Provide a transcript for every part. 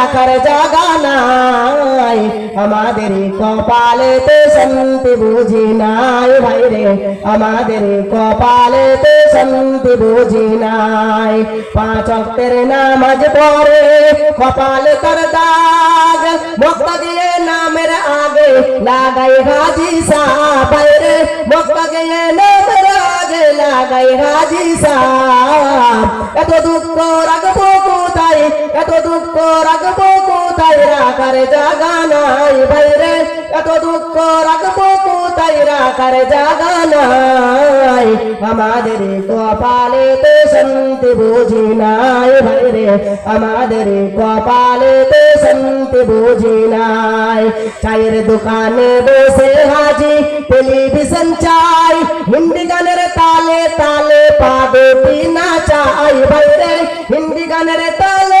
রাখার জাগা নাই। আমাদের কপালেতে শান্তি বুঝি নাই ভাই রে আমাদের কপালেতে শান্তি বুঝি নাই। পাঁচ অক্টের নামাজ পড়ে কপালে তার দাগ। মক্কা গিয়ে নামের আগে লাগাই হাজি সাহ রে মক্কা গিয়ে নামের আগে লাগাই হাজি সাহ এত দুঃখ রাখব এত দুঃখ রাখব কোথায় রাখার জাগা নাই বাইরে এত দুঃখ রাখব কোথায় রাখার জাগা নাই আমাদের কপালেতে শান্তি বুঝি নাই বাইরে আমাদের কপালেতে শান্তি বুঝি নাই চায়ের দোকানে বসে হাজি টেলিভিশন চাই হিন্দি গানের তালে তালে পাদুটি না চাই বাইরে হিন্দি গানের তালে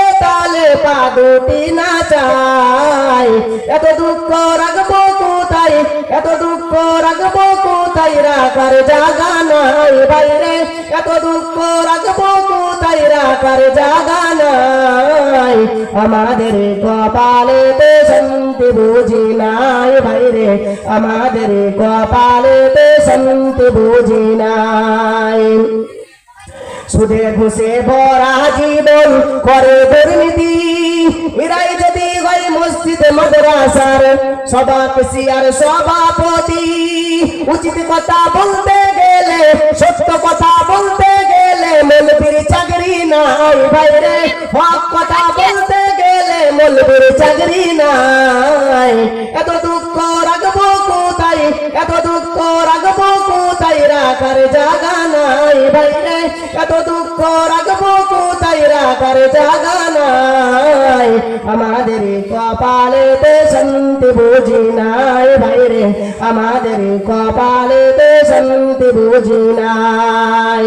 তালে পাদুটি না চাই। এত দুঃখ রাখব কোথায়? এত দুঃখ রাখব কোথায়? রাখার জাগা নাই বাইরে। এত দুঃখ রাখব কোথায়? রাখার জাগা নাই। আমাদের কপালেতে শান্তি বুঝি নাই বাইরে। আমাদের কপালেতে শান্তি বুঝি নাই। সুদে ঘুষে ভরা জীবন করে দুর্নীতি এরাই যদি হয় মসজিদ মাদ্রাসার সভাপতি আর সভাপতি, উচিত কথা বলতে গেলে, সত্য কথা বলতে গেলে মলবির চাকরি নাই বাইরে। হক কথা বলতে গেলে মলবির চাকরি নাই। এত দুঃখ রাখব কোথায়? এত দুঃখ রাখব কোথায়? রাখার জায়গা নাই বাইরে। এত দুঃখ রাখব কোথায়? রাখার জায়গা নাই। আমাদের কপালেতে শান্তি বুঝি নাই বাইরে আমাদের কপালেতে শান্তি বুঝি নাই।